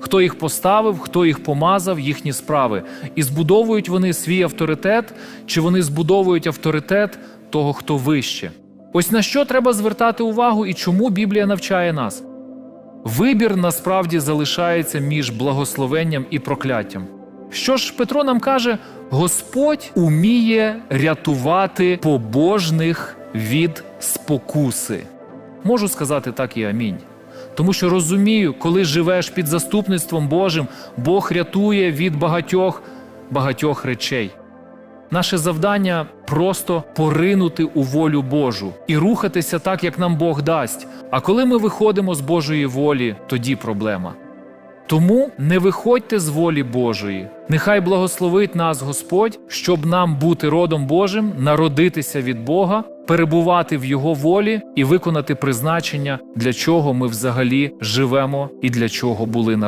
Хто їх поставив, хто їх помазав, їхні справи. І збудовують вони свій авторитет, чи вони збудовують авторитет того, хто вище. Ось на що треба звертати увагу і чому Біблія навчає нас. Вибір насправді залишається між благословенням і прокляттям. Що ж Петро нам каже, Господь уміє рятувати побожних від спокуси. Можу сказати так і амінь. Тому що розумію, коли живеш під заступництвом Божим, Бог рятує від багатьох багатьох речей. Наше завдання просто поринути у волю Божу і рухатися так, як нам Бог дасть. А коли ми виходимо з Божої волі, тоді проблема. Тому не виходьте з волі Божої. Нехай благословить нас Господь, щоб нам бути родом Божим, народитися від Бога, перебувати в Його волі і виконати призначення, для чого ми взагалі живемо і для чого були народжені.